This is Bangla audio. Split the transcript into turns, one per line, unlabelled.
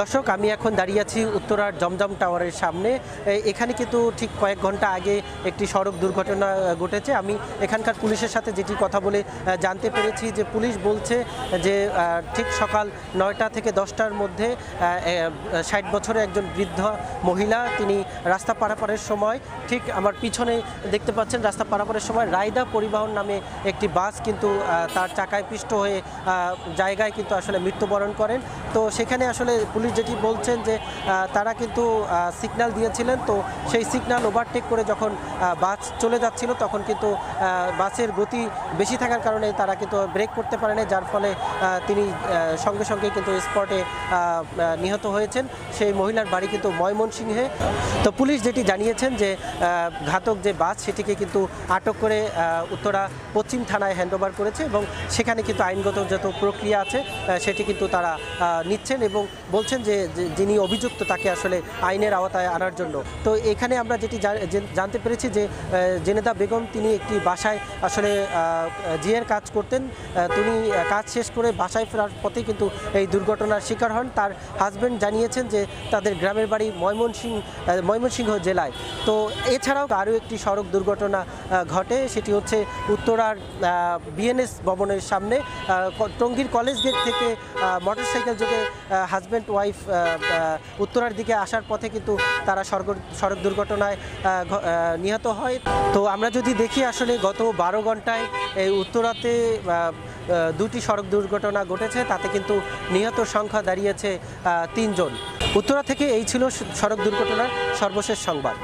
দর্শক, আমি এখন দাঁড়িয়ে আছি উত্তরার জমজম টাওয়ারের সামনে। এখানে কিন্তু ঠিক কয়েক ঘণ্টা আগে একটি সড়ক দুর্ঘটনা ঘটেছে। আমি এখানকার পুলিশের সাথে যেটি কথা বলে জানতে পেরেছি যে পুলিশ বলছে যে ঠিক সকাল নয়টা থেকে দশটার মধ্যে ষাট বছরে একজন বৃদ্ধ মহিলা, তিনি রাস্তা পারাপারের সময়, ঠিক আমার পিছনে দেখতে পাচ্ছেন রাস্তা পারাপারের সময়, রায়দা পরিবহন নামে একটি বাস কিন্তু তার চাকায় পিষ্ট হয়ে জায়গায় কিন্তু আসলে মৃত্যুবরণ করেন। তো সেখানে আসলে পুলিশ যেটি বলছেন যে তারা কিন্তু সিগন্যাল দিয়েছিলেন। তো সেই সিগন্যাল ওভারটেক করে যখন বাস চলে যাচ্ছিল, তখন কিন্তু বাসের গতি বেশি থাকার কারণে তারা কিন্তু ব্রেক করতে পারেনি যার ফলে তিনি সঙ্গে সঙ্গে কিন্তু স্পটে নিহত হয়েছেন। সেই মহিলার বাড়ি কিন্তু ময়মনসিংহে। তো পুলিশ যেটি জানিয়েছেন যে ঘাতক যে বাস, সেটিকে কিন্তু আটক করে উত্তরা পশ্চিম থানায় হ্যান্ডওভার করেছে এবং সেখানে কিন্তু আইনগত যত প্রক্রিয়া আছে সেটি কিন্তু তারা নিচ্ছেন এবং বলছেন যে যিনি অভিযুক্ত তাকে আসলে আইনের আওতায় আনার জন্য। তো এখানে আমরা যেটি জানতে পেরেছি যে জেনেদা বেগম তিনি একটি বাসায় আসলে জিয়ের কাজ করতেন। তিনি কাজ শেষ করে বাসায় ফেরার পথে কিন্তু এই দুর্ঘটনার শিকার হন। তার হাজব্যান্ড জানিয়েছেন যে, তাদের গ্রামের বাড়ি ময়মনসিংহ ময়মনসিংহ জেলায়। তো এছাড়াও আরও একটি সড়ক দুর্ঘটনা ঘটে। সেটি হচ্ছে উত্তরার বিএনএস ভবনের সামনে টঙ্গীর কলেজ গেট থেকে মোটরসাইকেল যোগে হাজব্যান্ড ওয়াইফ উত্তরার দিকে আসার পথে কিন্তু তারা সড়ক সড়ক দুর্ঘটনায় নিহত হয়। তো আমরা যদি দেখি আসলে গত বারো ঘন্টায় এই উত্তরাতে দুটি সড়ক দুর্ঘটনা ঘটেছে, তাতে কিন্তু নিহত সংখ্যা দাঁড়িয়েছে তিনজন। উত্তরা থেকে এই ছিল সড়ক দুর্ঘটনার সর্বশেষ সংবাদ।